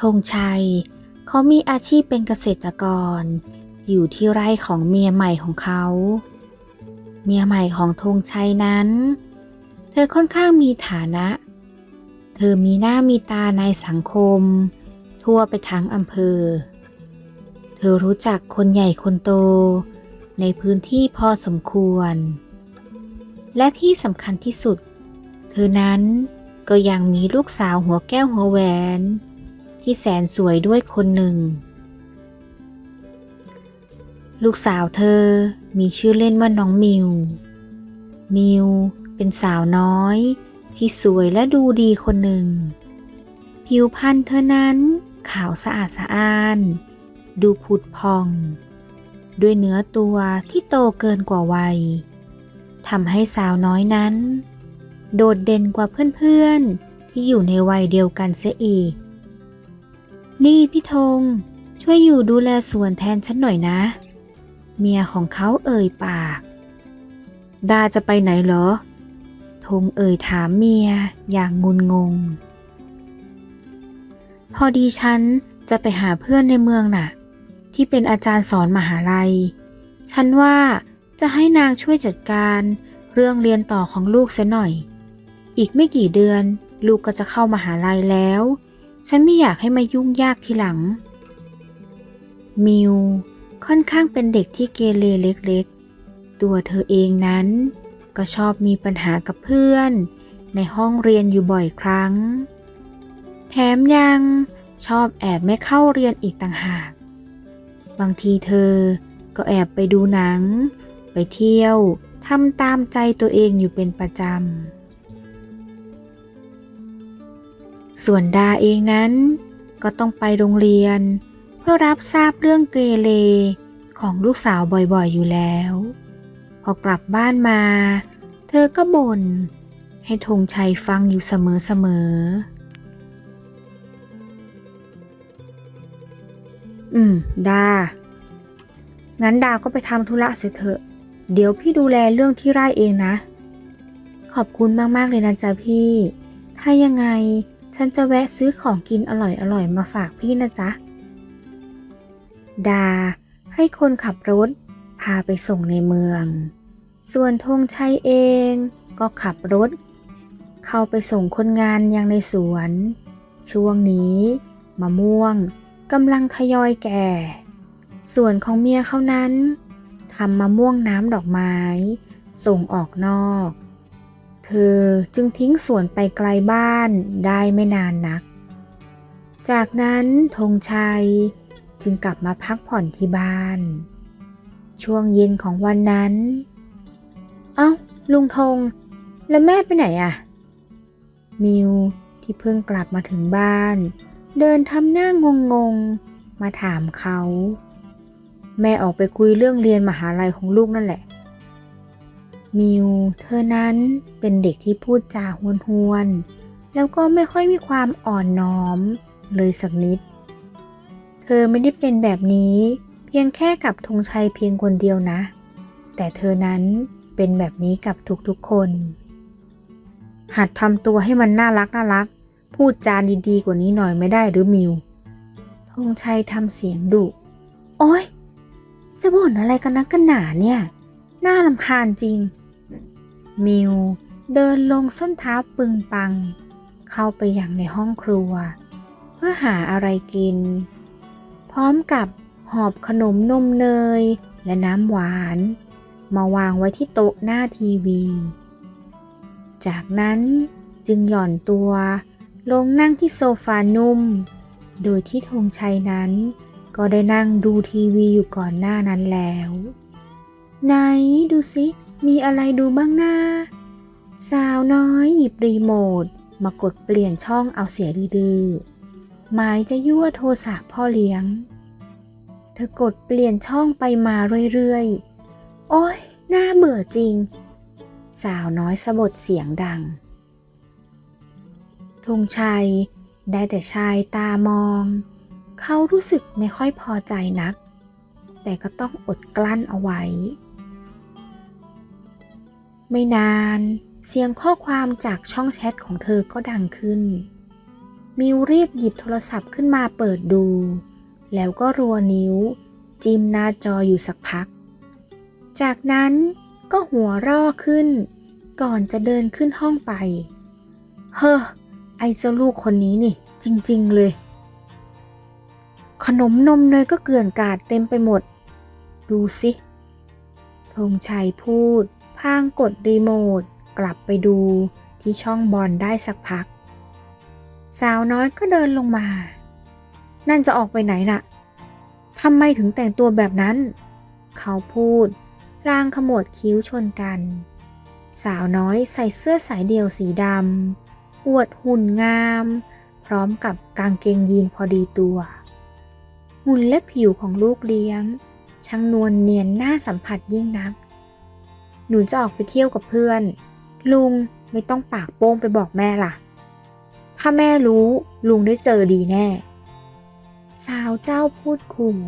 ธงชัย เขามีอาชีพเป็นเกษตรกร อยู่ที่ไร่ของเมียใหม่ของเขา เมียใหม่ของธงชัยนั้น เธอค่อนข้างมีฐานะ เธอมีหน้ามีตาในสังคม ทั่วไปทั้งอำเภอ เธอรู้จักคนใหญ่คนโต ในพื้นที่พอสมควร และที่สำคัญที่สุด เธอนั้นก็ยังมีลูกสาวหัวแก้วหัวแหวน ที่แสนสวยด้วยคนหนึ่ง ลูกสาวเธอมีชื่อเล่นว่าน้องมิว มิวเป็นสาวน้อย ที่สวยและดูดีคนหนึ่ง ผิวพรรณเธอนั้นขาวสะอาดสะอ้าน ดูผุดพอง ด้วยเนื้อตัวที่โตเกินกว่าวัยทำให้สาวน้อยนั้น โดดเด่นกว่าเพื่อนๆที่อยู่ในวัยเดียวกันเสียอีก นี่พี่ธงช่วยอยู่ดูแลสวนแทนฉันหน่อยนะ เมียของเขาเอ่ยปาก ดาจะไปไหนเหรอ ธงเอ่ยถามเมียอย่างงุนงง พอดีฉันจะไปหาเพื่อนในเมืองน่ะ ที่เป็นอาจารย์สอนมหาลัย ฉันว่าจะให้นางช่วยจัดการเรื่องเรียนต่อของลูกเสียหน่อย อีกไม่กี่เดือนลูกก็จะเข้ามหาลัยแล้ว ฉันไม่อยากให้มายุ่งยากทีหลัง มิวค่อนข้างเป็นเด็กที่เกเรเล็กๆ ตัวเธอเองนั้น ก็ชอบมีปัญหากับเพื่อน ในห้องเรียนอยู่บ่อยครั้ง แถมยังชอบแอบไม่เข้าเรียนอีกต่างหาก บางทีเธอก็แอบไปดูหนัง ไปเที่ยวทำตามใจตัวเองอยู่เป็นประจำ ส่วนดาเองนั้น ก็ต้องไปโรงเรียน เพื่อรับทราบเรื่องเกเรของลูกสาวบ่อยๆอยู่แล้ว พอกลับบ้านมา เธอก็บ่นให้ธงชัยฟังอยู่เสมอๆ อืม ดา งั้นดาก็ไปทำธุระเสียเถอะ เดี๋ยวพี่ดูแลเรื่องที่ไร่เองนะ ขอบคุณมาก ๆ เลยนะจ๊ะพี่ ถ้ายังไง ฉันจะแวะซื้อของกินอร่อยๆมาฝากพี่นะจ๊ะ ดา ให้คนขับรถ พาไปส่งในเมือง ส่วนธงชัยเองก็ขับรถ เข้าไปส่งคนงานยังในสวน ช่วงนี้มะม่วงกำลังทยอยแก่ ส่วนของเมียเขานั้นทำมะม่วงน้ำดอกไม้ ส่งออกนอก เธอจึงทิ้งสวนไปไกลบ้านได้ไม่นานนัก จากนั้นธงชัยจึงกลับมาพักผ่อนที่บ้าน ช่วงเย็นของวันนั้น เอ้า ลุงธง แล้วแม่ไปไหนอะมิวที่เพิ่งกลับมาถึงบ้าน เดินทำหน้างงงๆมาถามเขา แม่ออกไปคุยเรื่องเรียนมหาลัยของลูกนั่นแหละ มิว เธอนั้นเป็นเด็กที่พูดจาหวนๆแล้วก็ไม่ค่อยมีความอ่อนน้อมเลยสักนิด เธอไม่ได้เป็นแบบนี้เพียงแค่กับธงชัยเพียงคนเดียวนะ แต่เธอนั้นเป็นแบบนี้กับทุกๆคน หัดทำตัวให้มันน่ารักน่ารัก พูดจาดีๆกว่านี้หน่อยไม่ได้หรือมิวธงชัยทำเสียงดุโอ๊ยจะบ่นอะไรกันนักกันหนาเนี่ย น่าลำคาญจริง มิวเดินลงส้นเท้าปึงปัง เข้าไปอย่างในห้องครัว เพื่อหาอะไรกิน พร้อมกับหอบขนมนมเนยและน้ำหวาน มาวางไว้ที่โต๊ะหน้าทีวี จากนั้นจึงหย่อนตัว ลงนั่งที่โซฟานุ่ม โดยที่ธงชัยนั้น ก็ได้นั่งดูทีวีอยู่ก่อนหน้านั้นแล้ว ไหนดูสิ มีอะไรดูบ้างน้าสาวน้อยหยิบรีโมทมากดเปลี่ยนช่องเอาเสียดื้อหมายจะยั่วโทสะพ่อเลี้ยง เธอกดเปลี่ยนช่องไปมาเรื่อยๆ โอ้ยน่าเบื่อจริง สาวน้อยสะบดเสียงดังธงชัยได้แต่ชายตามอง เขารู้สึกไม่ค่อยพอใจนัก แต่ก็ต้องอดกลั้นเอาไว้ ไม่นาน เสียงข้อความจากช่องแชทของเธอก็ดังขึ้น มิวรีบหยิบโทรศัพท์ขึ้นมาเปิดดู แล้วก็รัวนิ้ว จิ้มหน้าจออยู่สักพัก จากนั้นก็หัวร่อขึ้น ก่อนจะเดินขึ้นห้องไป เฮ้อ ไอเจ้าลูกคนนี้นี่ จริง ๆ เลย ขนมนมเนยก็เกลื่อนกาดเต็มไปหมด ดูสิธงชัยพูด พางกดรีโมทกลับไปดูที่ช่องบอลได้สักพัก สาวน้อยก็เดินลงมา นั่นจะออกไปไหนน่ะทำไมถึงแต่งตัวแบบนั้น เขาพูดร่างขมวดคิ้วชนกัน สาวน้อยใส่เสื้อสายเดี่ยวสีดำอวดหุ่นงาม พร้อมกับกางเกงยีนพอดีตัว หุ่นและผิวของลูกเลี้ยง ช่างนวลเนียนน่าสัมผัสยิ่งนัก หนูจะออกไปเที่ยวกับเพื่อน ลุงไม่ต้องปากโป้งไปบอกแม่ล่ะ ถ้าแม่รู้ลุงได้เจอดีแน่ สาวเจ้าพูดขู่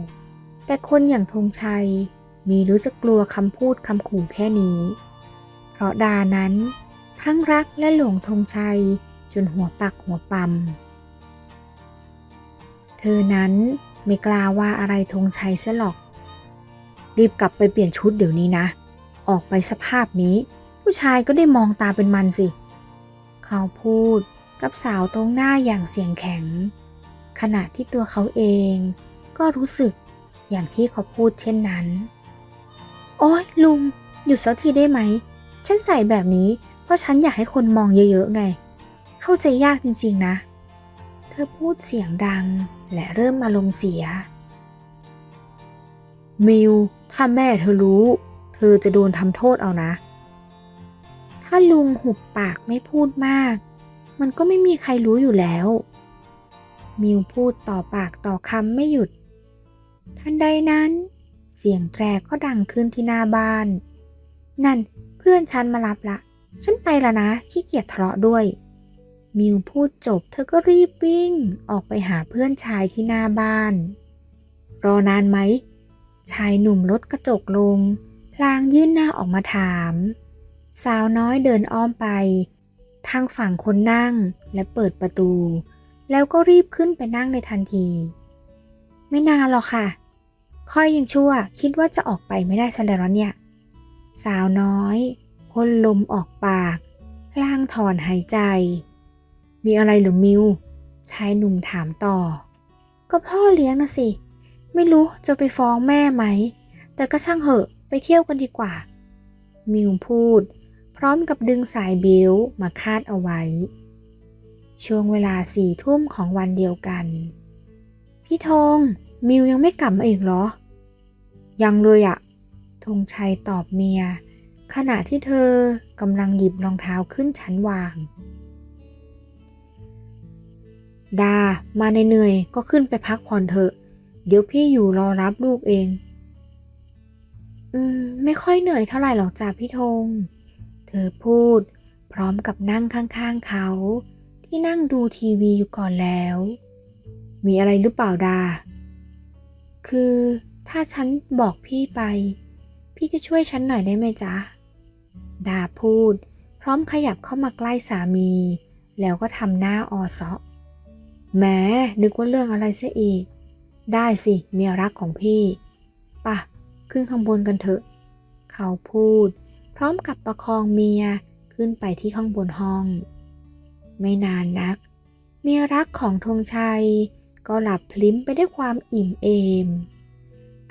แต่คนอย่างธงชัยมีรู้จะกลัวคำพูดคำขู่แค่นี้ เพราะดานั้นทั้งรักและหลงธงชัยจนหัวปักหัวปั๊มเธอนั้นไม่กล้าว่าอะไรธงชัยเสียหรอก รีบกลับไปเปลี่ยนชุดเดี๋ยวนี้นะ ออกไปสภาพนี้ ผู้ชายก็ได้มองตาเป็นมันสิ เขาพูดกับสาวตรงหน้าอย่างเสียงแข็ง ขณะที่ตัวเขาเองก็รู้สึกอย่างที่เขาพูดเช่นนั้น โอ๊ยลุง หยุดสักทีได้ไหม ฉันใส่แบบนี้ เพราะฉันอยากให้คนมองเยอะๆไง เข้าใจยากจริงๆนะ เธอพูดเสียงดังและเริ่มอารมณ์เสีย มิว ถ้าแม่เธอรู้เอจะโดนทำโทษเอานะ ถ้าลุงหุบปากไม่พูดมาก มันก็ไม่มีใครรู้อยู่แล้ว มิวพูดต่อปากต่อคำไม่หยุด ทันใดนั้น เสียงแตรก็ดังขึ้นที่หน้าบ้าน นั่นเพื่อนฉันมารับละ ฉันไปแล้วนะ ขี้เกียจทะเลาะด้วย มิวพูดจบเธอก็รีบวิ่ง ออกไปหาเพื่อนชายที่หน้าบ้าน รอนานไหมชายหนุ่มลดกระจกลง ลางยื่นหน้าออกมาถาม สาวน้อยเดินอ้อมไป ทางฝั่งคนนั่งและเปิดประตู แล้วก็รีบขึ้นไปนั่งในทันที ไม่นานหรอกค่ะ ค่อยยังชั่วคิดว่าจะออกไปไม่ได้ซะแล้วเนี่ย สาวน้อยพ่นลมออกปากพลางถอนหายใจ มีอะไรหรือมิวชายหนุ่มถามต่อ ก็พ่อเลี้ยงนะสิ ไม่รู้จะไปฟ้องแม่ไหม แต่ก็ช่างเหอะ ไปเที่ยวกันดีกว่า มิวพูด พร้อมกับดึงสายบลต์มาคาดเอาไว้ ช่วงเวลาสี่ทุ่มของวันเดียวกัน พี่ธงมิวยังไม่กลับมาอีกเหรอ ยังเลยอะธงชัยตอบเมีย ขณะที่เธอกำลังหยิบรองเท้าขึ้นชั้นวาง ดา มาเหนื่อยก็ขึ้นไปพักผ่อนเถอะ เดี๋ยวพี่อยู่รอรับลูกเอง อืม ไม่ค่อยเหนื่อยเท่าไหร่หรอกจ้าพี่ธง เธอพูด พร้อมกับนั่งข้างๆเขา ที่นั่งดูทีวีอยู่ก่อนแล้ว มีอะไรหรือเปล่าดา คือถ้าฉันบอกพี่ไป พี่จะช่วยฉันหน่อยได้ไหมจ๊ะ ดาพูด พร้อมขยับเข้ามาใกล้สามี แล้วก็ทำหน้าออซอแหม้นึกว่าเรื่องอะไรซะอีก ได้สิเมียรักของพี่ ขึ้นข้างบนกันเถอะ เขาพูด พร้อมกับประคองเมียขึ้นไปที่ข้างบนห้อง ไม่นานนัก เมียรักของธงชัย ก็หลับพลิ้มไปด้วยความอิ่มเอม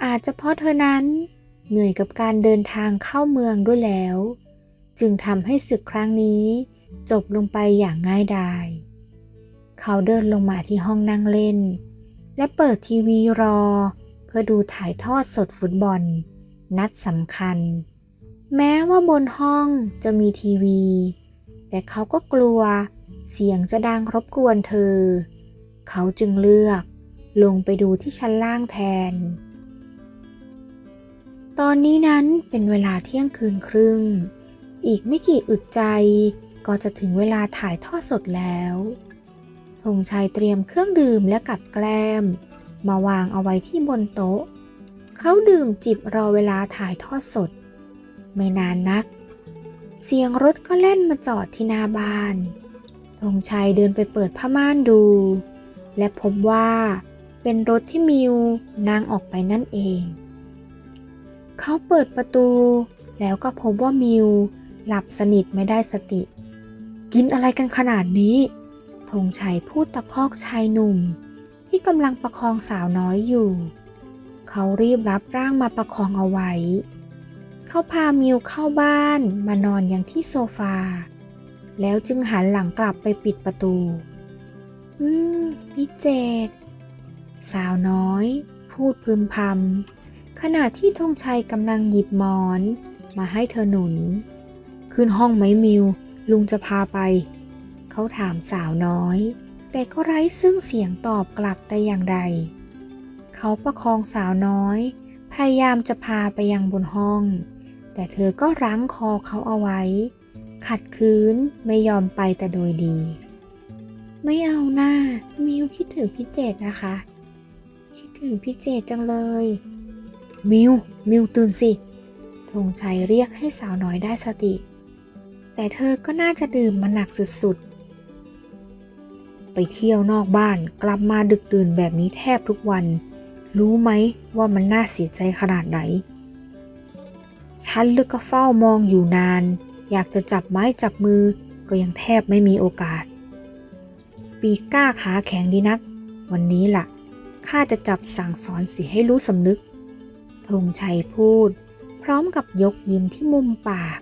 อาจจะเพราะเธอนั้นเหนื่อยกับการเดินทางเข้าเมืองด้วยแล้ว จึงทำให้ศึกครั้งนี้ จบลงไปอย่างง่ายดายเขาเดินลงมาที่ห้องนั่งเล่น และเปิดทีวีรอ พื่อดูถ่ายทอดสดฟุตบอล นัดสำคัญ แม้ว่าบนห้องจะมีทีวี แต่เขาก็กลัวเสียงจะดังรบกวนเธอ เขาจึงเลือกลงไปดูที่ชั้นล่างแทน ตอนนี้นั้นเป็นเวลาเที่ยงคืนครึ่ง อีกไม่กี่อึดใจก็จะถึงเวลาถ่ายทอดสดแล้วธงชัยเตรียมเครื่องดื่มและกับแกล้ม มาวางเอาไว้ที่บนโต๊ะ เขาดื่มจิบรอเวลาถ่ายทอดสด ไม่นานนัก เสียงรถก็เล่นมาจอดที่หน้าบ้านธธงชัยเดินไปเปิดผ้าม่านดู และพบว่าเป็นรถที่มิวนั่งออกไปนั่นเอง เขาเปิดประตู แล้วก็พบว่ามิวหลับสนิทไม่ได้สติ กินอะไรกันขนาดนี้ธงชัยพูดตะคอกชายหนุ่ม ที่กำลังประคองสาวน้อยอยู่ เขารีบรับร่างมาประคองเอาไว้ เขาพามิวเข้าบ้านมานอนอย่างที่โซฟา แล้วจึงหันหลังกลับไปปิดประตู อืมพี่เจดสาวน้อย พูดพึมพำขณะที่ธงชัยกำลังหยิบหมอน มาให้เธอหนุน ขึ้นห้องไหมมิว ลุงจะพาไป เขาถามสาวน้อย แต่ก็ไร้ซึ่งเสียงตอบกลับแต่อย่างใด เขาประคองสาวน้อย พยายามจะพาไปยังบนห้อง แต่เธอก็รั้งคอเขาเอาไว้ ขัดขืนไม่ยอมไปแต่โดยดี ไม่เอาหน้า มิวคิดถึงพี่เจดนะคะ คิดถึงพี่เจดจังเลย มิว มิวตื่นสิธงชัยเรียกให้สาวน้อยได้สติ แต่เธอก็น่าจะดื่มมาหนักสุดๆ ไปเที่ยวนอกบ้านกลับมาดึกดื่นแบบนี้แทบทุกวัน รู้ไหมว่ามันน่าเสียใจขนาดไหน ฉันลึกก็เฝ้ามองอยู่นาน อยากจะจับไม้จับมือก็ยังแทบไม่มีโอกาส ปีก้าขาแข็งดีนัก วันนี้ล่ะข้าจะจับสั่งสอนสิให้รู้สำนึกธงชัยพูด พร้อมกับยกยิ้มที่มุมปาก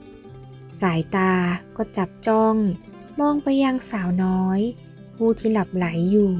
สายตาก็จับจ้อง มองไปยังสาวน้อย ผู้ที่หลับไหลอยู่